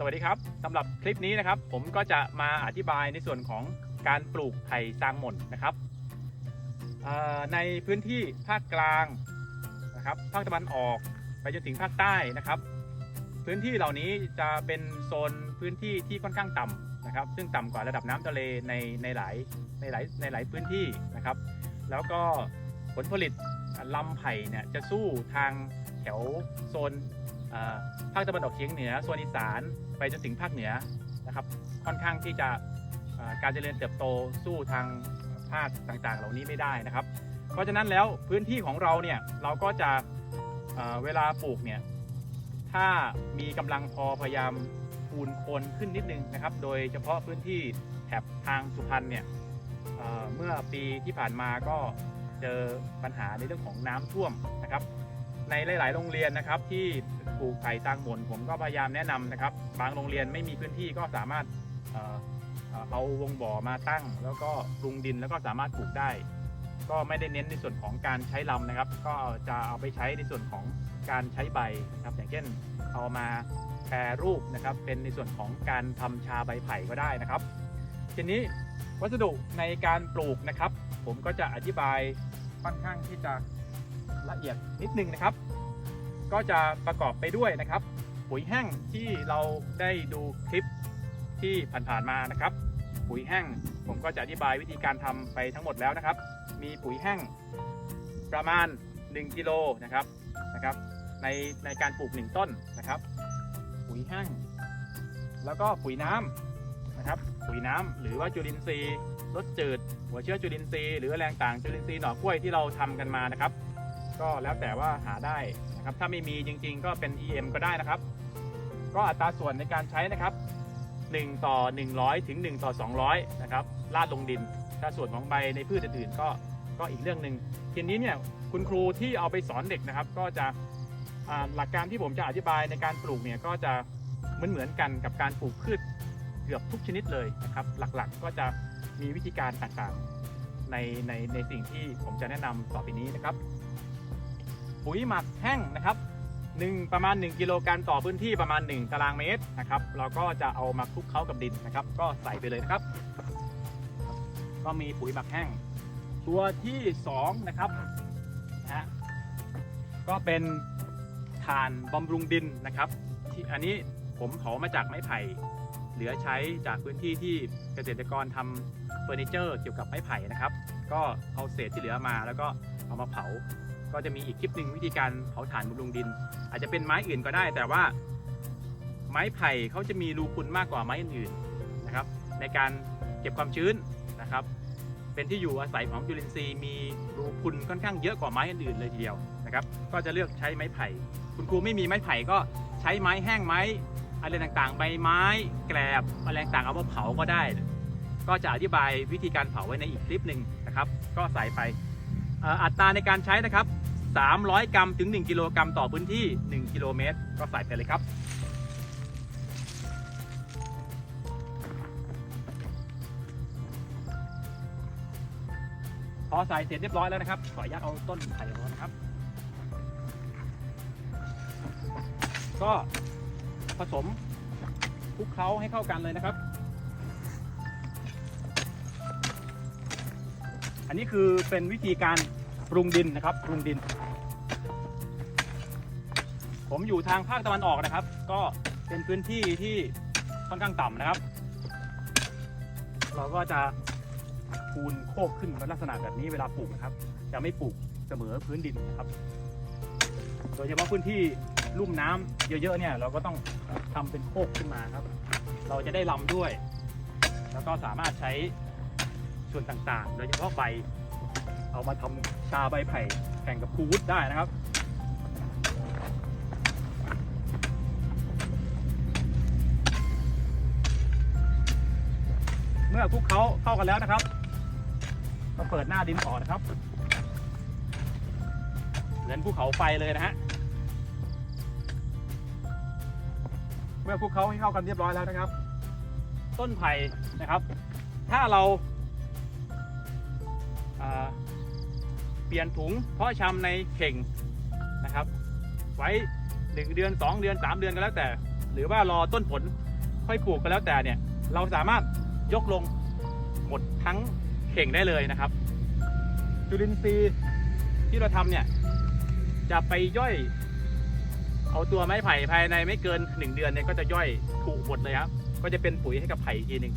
สวัสดีครับสำหรับคลิปนี้นะครับ ผมก็จะมาอธิบายในส่วนของการปลูกไผ่ซางหม่นนะครับในพื้นที่ภาคกลางนะครับภาคตะวันออกไปจนถึงภาคใต้นะครับ พื้นที่เหล่านี้จะเป็นโซนพื้นที่ที่ค่อนข้างต่ำนะครับ ซึ่งต่ำกว่าระดับน้ำทะเลในในหลายในหลายในหลายพื้นที่นะครับ แล้วก็ผลผลิตลำไผ่เนี่ยจะสู้ทางแถวโซน ภาคตะวันออกเฉียงเหนือโซนอีสานไปจนถึงภาคเหนือนะครับ ค่อนข้างที่จะการเจริญเติบโตสู้ทางภาคต่างๆ เหล่านี้ไม่ได้นะครับ เพราะฉะนั้นแล้วพื้นที่ของเราเนี่ยเราก็จะเเวลาปลูกเนี่ยถ้ามีกำลังพอพยายามคูณโคนขึ้นนิดนึงนะครับ โดยเฉพาะพื้นที่แถบทางสุพรรณเนี่ยเเมื่อปีที่ผ่านมาก็เจอปัญหาในเรื่องของน้ำท่วมนะครับ ในหลาย ๆ โรงเรียนนะครับที่ปลูกไผ่ตางหมนผมก็พยายามแนะนำนะครับ บางโรงเรียนไม่มีพื้นที่ก็สามารถเอาวงบ่อมาตั้ง แล้วก็ปรุงดินแล้วก็สามารถปลูกได้ ก็ไม่ได้เน้นในส่วนของการใช้ลำนะครับ ก็จะเอาไปใช้ในส่วนของการใช้ใบนะครับ อย่างเช่นเอามาแปรรูปนะครับ เป็นในส่วนของการทำชาใบไผ่ก็ได้นะครับ ทีนี้วัสดุในการปลูกนะครับ ผมก็จะอธิบายค่อนข้างที่จะ ละเอียดนิดนึงนะครับ ก็จะประกอบไปด้วยนะครับ ปุ๋ยแห้งที่เราได้ดูคลิปที่ผ่านๆมานะครับ ปุ๋ยแห้งผมก็จะอธิบายวิธีการทำไปทั้งหมดแล้วนะครับ มีปุ๋ยแห้งประมาณ 1กิโลนะครับนะครับ ในในการปลูก 1 ต้นนะครับ ปุ๋ยแห้งแล้วก็ปุ๋ยน้ำนะครับ ปุ๋ยน้ำหรือว่าจุลินทรีย์รสจืด หัวเชื้อจุลินทรีย์หรือแรงต่างจุลินทรีย์หน่อกล้วยที่เราทำกันมานะครับ ก็แล้วแต่ว่าหาได้นะครับถ้าไม่มีจริงๆ ก็เป็น EM ก็ได้นะครับ ก็อัตราส่วนในการใช้นะครับ 1 ต่อ 100 ถึง 1 ต่อ 200 นะครับลาดลงดิน ถ้าส่วนของใบในพืชอื่นๆก็ก็อีกเรื่องหนึ่งทีนี้เนี่ยคุณครูที่เอาไปสอนเด็กนะครับ ก็จะหลักการที่ผมจะอธิบายในการปลูกเนี่ยก็จะเหมือนเหมือนกันกับการปลูกพืชเกือบทุกชนิดเลยนะครับ หลักๆก็จะมีวิธีการต่างๆในในในสิ่งที่ผมจะแนะนำต่อไปนี้นะครับ ปุ๋ยหมักแห้งนะครับหนึ่งประมาณ 1 กิโลกรัมต่อพื้นที่ประมาณ 1 ตารางเมตรนะครับ เราก็จะเอามาคลุกเคล้ากับดินนะครับ ก็ใส่ไปเลยนะครับ ก็มีปุ๋ยหมักแห้ง ตัวที่2นะครับนะก็เป็นถ่านบำรุงดินนะครับที่อันนี้ผมเผามาจากไม้ไผ่ เหลือใช้จากพื้นที่ที่เกษตรกรทำเฟอร์นิเจอร์เกี่ยวกับไม้ไผ่นะครับ ก็เอาเศษที่เหลือมาแล้วก็เอามาเผา ก็จะมีอีกคลิปหนึ่งวิธีการเผาถ่านบำรุงดิน อาจจะเป็นไม้อื่นก็ได้ แต่ว่าไม้ไผ่เขาจะมีรูพุนมากกว่าไม้อื่นๆนะครับ ในการเก็บความชื้นนะครับ เป็นที่อยู่อาศัยของจุลินทรีย์มีรูพุนค่อนข้างเยอะกว่าไม้อื่นๆเลยทีเดียวนะครับ ก็จะเลือกใช้ไม้ไผ่ คุณครูไม่มีไม้ไผ่ก็ใช้ไม้แห้งไม้อะไรต่างๆ ใบไม้แกลบอะไรต่างๆเอามาเผาก็ได้ ก็จะอธิบายวิธีการเผาไว้ในอีกคลิปหนึ่งนะครับ ก็ใส่ไปอัตราในการใช้นะครับ 300 กรัมถึง 1 กิโลกรัมต่อพื้นที่ 1 กิโลเมตร ก็ใส่ไปเลยครับ พอใส่เสร็จเรียบร้อยแล้วนะครับ ขออนุญาตเอาต้นไผ่ออกนะครับ ก็ผสมคลุกเคล้าให้เข้ากันเลยนะครับ อันนี้คือเป็นวิธีการปรุงดินนะครับปรุงดิน ผมอยู่ทางภาคตะวันออกนะครับ ก็เป็นพื้นที่ที่ค่อนข้างต่ำนะครับ เราก็จะคูนโคกขึ้นเป็นลักษณะแบบนี้เวลาปลูกนะครับ จะไม่ปลูกเสมอพื้นดินนะครับ โดยเฉพาะพื้นที่ลุ่มน้ำเยอะๆเนี่ย เราก็ต้องทำเป็นโคกขึ้นมาครับ เราจะได้ลำด้วย แล้วก็สามารถใช้ส่วนต่างๆ โดยเฉพาะใบ เอามาทำชาใบไผ่แข่งกับคูวุฒได้นะครับ เมื่อคลุกเขาเข้ากันแล้วนะครับก็เปิดหน้าดินออกนะครับ เหมือนภูเขาไฟเลยนะฮะเมื่อคลุกเขาให้เข้ากันเรียบร้อยแล้วนะครับ ต้นไผ่นะครับ ถ้าเราอ่าเปลี่ยนถุงเพาะชำในเข่งนะครับ ไว้1เดือน 2 เดือน 3 เดือนก็แล้วแต่ หรือว่ารอต้นผลค่อยปลูกก็แล้วแต่เนี่ย เราสามารถ ยกลงหมดทั้งเข่งได้เลยนะครับ จุลินทรีย์ที่เราทำเนี่ย จะไปย่อย เอาตัวไม้ไผ่ภายในไม่เกิน 1 เดือนเนี่ยก็จะย่อยถูกหมดเลยครับ ก็จะเป็นปุ๋ยให้กับไผ่อีกทีหนึ่ง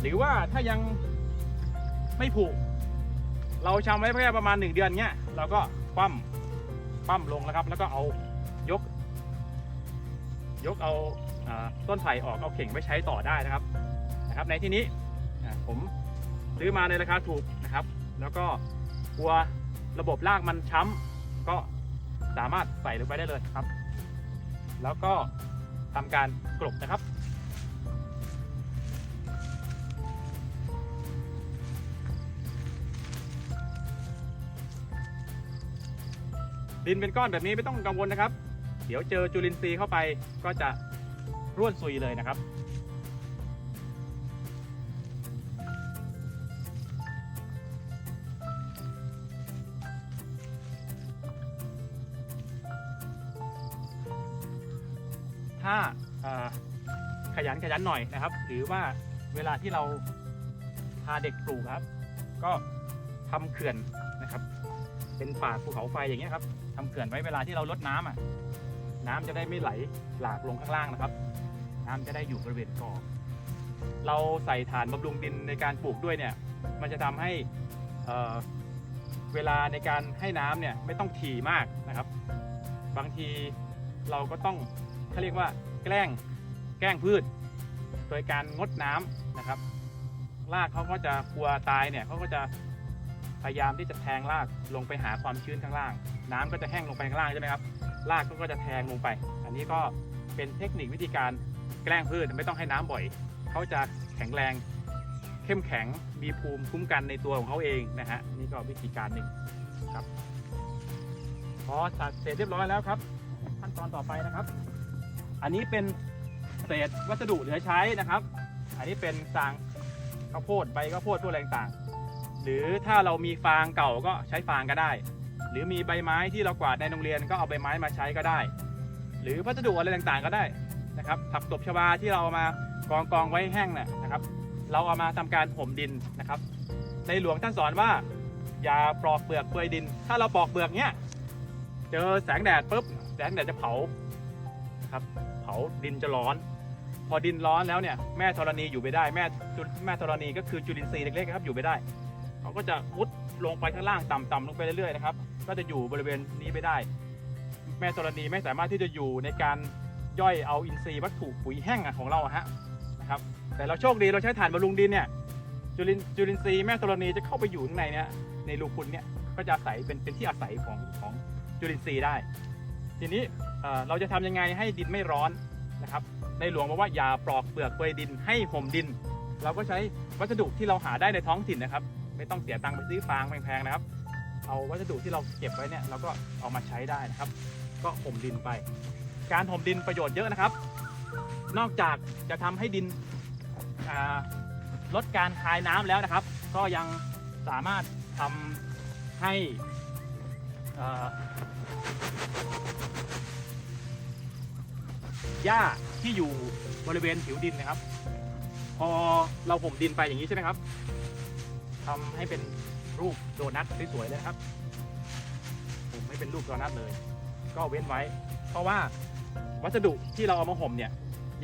หรือว่าถ้ายังไม่ผูก เราชำไว้แค่ประมาณ 1 เดือนเนี้ยเราก็คว่ำคว่ำลงแล้วครับ แล้วก็เอายก ยกเอาอาต้นไผ่ออกเอาเข่งไปใช้ต่อได้นะครับ นะครับ ในที่นี้ผมซื้อมาในราคาถูกนะครับ แล้วก็กลัวระบบรากมันช้ำก็สามารถใส่ลงไปได้เลยครับ แล้วก็ทำการกลบนะครับดินเป็นก้อนแบบนี้ไม่ต้องกังวลนะครับ เดี๋ยวเจอจุลินทรีย์เข้าไปก็จะร่วนซุยเลยนะครับ นหน่อยนะครับ หรือว่าเวลาที่เราพาเด็กปลูกครับ ก็ทำเขื่อนนะครับ เป็นป่าภูเขาไฟอย่างเงี้ยครับทำเขื่อนไว้เวลาที่เราลดน้ำอะ น้ำจะได้ไม่ไหลหลากลงข้างล่างนะครับ น้ำจะได้อยู่บริเวณกอเราใส่ฐานบำรุงดินในการปลูกด้วยเนี่ย มันจะทำให้เอ่อเวลาในการให้น้ำเนี่ยไม่ต้องถี่มากนะครับ บางทีเราก็ต้องเขาเรียกว่าแกล้งแกล้งพืช โดยการงดน้ำนะครับรากเขาก็จะกลัวตายเนี่ยเขาก็จะพยายามที่จะแทงรากลงไปหาความชื้นข้างล่าง น้ำก็จะแห้งลงไปข้างล่างใช่ไหมครับรากก็จะแทงลงไป อันนี้ก็เป็นเทคนิควิธีการแกล้งพืชไม่ต้องให้น้ำบ่อยเขาจะแข็งแรง เข้มแข็งมีภูมิคุ้มกันในตัวของเขาเองนะฮะนี่ก็วิธีการหนึ่งครับพอสัดเสร็จเรียบร้อยแล้วครับ ขั้นตอนต่อไปนะครับ อันนี้เป็น เศษวัสดุเหลือใช้นะครับ อันนี้เป็นสางข้าวโพดใบข้าวโพดพวกอะไรต่างๆหรือถ้าเรามีฟางเก่าก็ใช้ฟางก็ได้ หรือมีใบไม้ที่เรากวาดในโรงเรียนก็เอาใบไม้มาใช้ก็ได้ หรือวัสดุอะไรต่างๆก็ได้นะครับผักตบชวาที่เราเอามากองกองๆไว้แห้งน่ะนะครับ เราเอามาทำการห่มดินนะครับ ในหลวงท่านสอนว่า อย่าปลอกเปลือกเปลือยดิน ถ้าเราปลอกเปลือกเนี้ยเจอแสงแดดปุ๊บแสงแดดจะเผาครับเผาดินจะร้อน พอดินร้อนแล้วเนี่ยแม่ธรณีอยู่ไม่ได้แม่จุแม่ธรณีก็คือจุลินทรีย์เล็กๆครับอยู่ไม่ได้เขาก็จะมุดลงไปข้างล่างต่ำๆลงไปเรื่อยๆนะครับก็จะอยู่บริเวณนี้ไม่ได้ แม่ธรณีไม่สามารถที่จะอยู่ในการย่อยเอาอินทรีย์วัตถุปุ๋ยแห้งของเราฮะนะครับแต่เราโชคดีเราใช้ถ่านบำรุงดินเนี่ยจุลินจุลินทรีย์แม่ธรณีจะเข้าไปอยู่ข้างในเนี่ยในรูพุนเนี่ยก็จะอาศัยเป็นเป็นที่อาศัยของของจุลินทรีย์ได้ ทีนี้เอ่อเราจะทำยังไงให้ดินไม่ร้อนนะครับ ในหลวงบอกว่าอย่าปลอกเปลือกเปลือยดินให้ห่มดิน เราก็ใช้วัสดุที่เราหาได้ในท้องถิ่นนะครับ ไม่ต้องเสียตังค์ไปซื้อฟางแพงๆนะครับ เอาวัสดุที่เราเก็บไว้เนี่ยเราก็เอามาใช้ได้นะครับ ก็ห่มดินไป การห่มดินประโยชน์เยอะนะครับ นอกจากจะทำให้ดินลดการคายน้ำแล้วนะครับ ก็ยังสามารถทำให้อ่า หญ้าที่อยู่บริเวณผิวดินนะครับ พอเราห่มดินไปอย่างนี้ใช่ไหมครับทำให้เป็นรูปโดนัทสวยๆเลยนะครับ ผมไม่เป็นรูปโดนัทเลย ก็เว้นไว้ เพราะว่าวัสดุที่เราเอามาห่มเนี่ย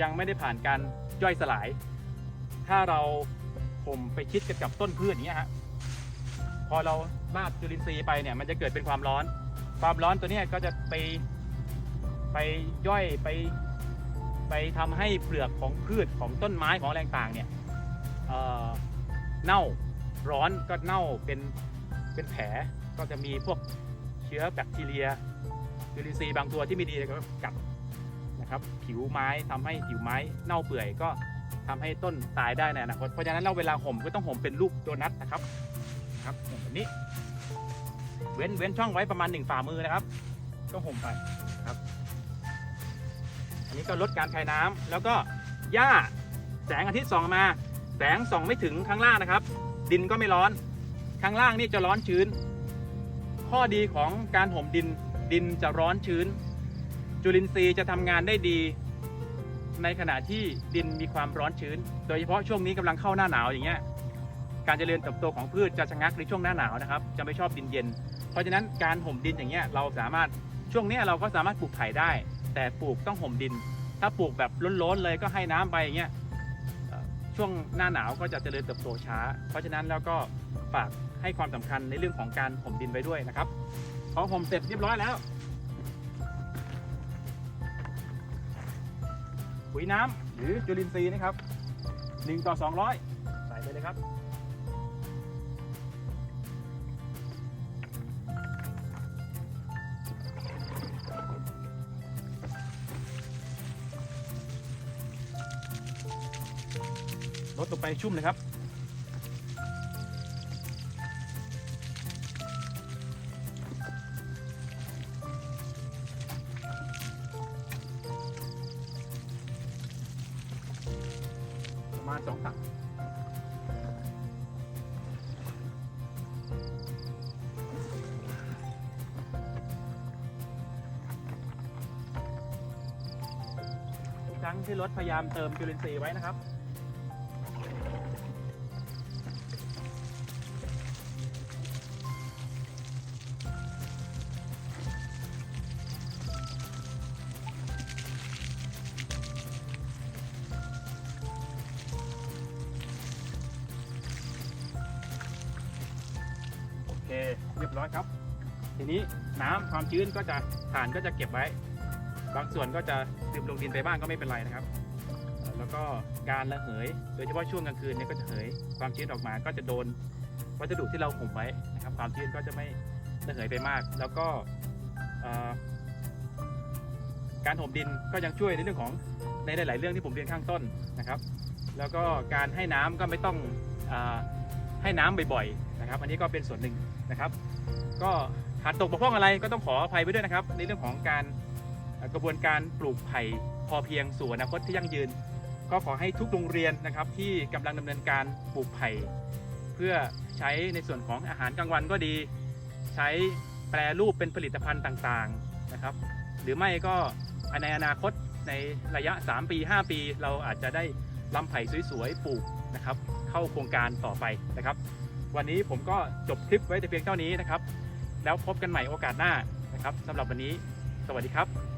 ยังไม่ได้ผ่านการย่อยสลาย ถ้าเราห่มไปชิดกันกับต้นพืชอย่างเงี้ยฮะพอเราราดจุลินทรีย์ไปเนี่ยมันจะเกิดเป็นความร้อน ความร้อนตัวนี้ก็จะไปไปย่อยไป ไปทำให้เปลือกของพืชของต้นไม้ของอะไรต่างเนี่ยเเน่าร้อนก็เน่าเป็นเป็นแผลก็จะมีพวกเชื้อแบคทีเรียจุลินทรีย์บางตัวที่ไม่ดีก็กัดนะครับ ผิวไม้ทำให้ผิวไม้เน่าเปื่อยก็ทำให้ต้นตายได้ในอนาคตเพราะฉะนั้นเราเวลาห่มก็ต้องห่มเป็นรูปโดนัทนะครับครับห่มแบบนี้ เว้นเว้นช่องไว้ประมาณหนึ่งฝ่ามือนะครับ ก็ห่มไปครับ นี้ก็ลดการคายน้ำแล้วก็หญ้าแสงอาทิตย์ส่องมา แสงส่องไม่ถึงข้างล่างนะครับ ดินก็ไม่ร้อน ข้างล่างนี่จะร้อนชื้น ข้อดีของการห่มดินดินจะร้อนชื้น จุลินทรีย์จะทำงานได้ดี ในขณะที่ดินมีความร้อนชื้น โดยเฉพาะช่วงนี้กำลังเข้าหน้าหนาวอย่างเงี้ยการเจริญเติบโตของพืชจะชะงักในช่วงหน้าหนาวนะครับ จะไม่ชอบดินเย็น เพราะฉะนั้นการห่มดินอย่างเงี้ยเราสามารถช่วงนี้เราก็สามารถปลูกไผ่ได้ แต่ปลูกต้องห่มดิน ถ้าปลูกแบบล้นๆเลยก็ให้น้ำไปอย่างเงี้ยช่วงหน้าหนาวก็จะเจริญเติบโตช้า เพราะฉะนั้นแล้วก็ฝากให้ความสำคัญในเรื่องของการห่มดินไว้ด้วยนะครับพอห่มเสร็จเรียบร้อยแล้วปุ๋ยน้ำหรือจุลินทรีย์นะครับ1ต่อ200 ใส่ไปเลยครับ ลดลงไปชุ่มเลยครับ ประมาณสองถังทุกครั้งที่รถพยายามเติมจุลินทรีย์ไว้นะครับ ทีนี้น้ำความชื้นก็จะฐานก็จะเก็บไว้ บางส่วนก็จะซึมลงดินไปบ้างก็ไม่เป็นไรนะครับ แล้วก็การระเหย โดยเฉพาะช่วงกลางคืนเนี่ยก็จะเหย ความชื้นออกมาก็จะโดนวัสดุที่เราห่มไว้นะครับ ความชื้นก็จะไม่ระเหยไปมาก แล้วก็การห่มดินก็ยังช่วยในเรื่องของในหลาย ๆ เรื่องที่ผมเรียนข้างต้นนะครับ แล้วก็การให้น้ำก็ไม่ต้องอให้น้ำบ่อย ๆ นะครับ อันนี้ก็เป็นส่วนหนึ่งนะครับ ก็ ขาดตกบกพร่องอะไรก็ต้องขออภัยไปด้วยนะครับ ในเรื่องของการกระบวนการปลูกไผ่พอเพียงสู่อนาคตที่ยั่งยืน ก็ขอให้ทุกโรงเรียนนะครับที่กำลังดำเนินการปลูกไผ่เพื่อใช้ในส่วนของอาหารกลางวันก็ดี ใช้แปรรูปเป็นผลิตภัณฑ์ต่างๆนะครับ หรือไม่ก็ในอนาคตในระยะ 3 ปี 5 ปี เราอาจจะได้ลำไผ่สวยๆปลูกนะครับ เข้าโครงการต่อไปนะครับ วันนี้ผมก็จบคลิปไว้แต่เพียงเท่านี้นะครับ แล้วพบกันใหม่โอกาสหน้านะครับสำหรับวันนี้ สวัสดีครับ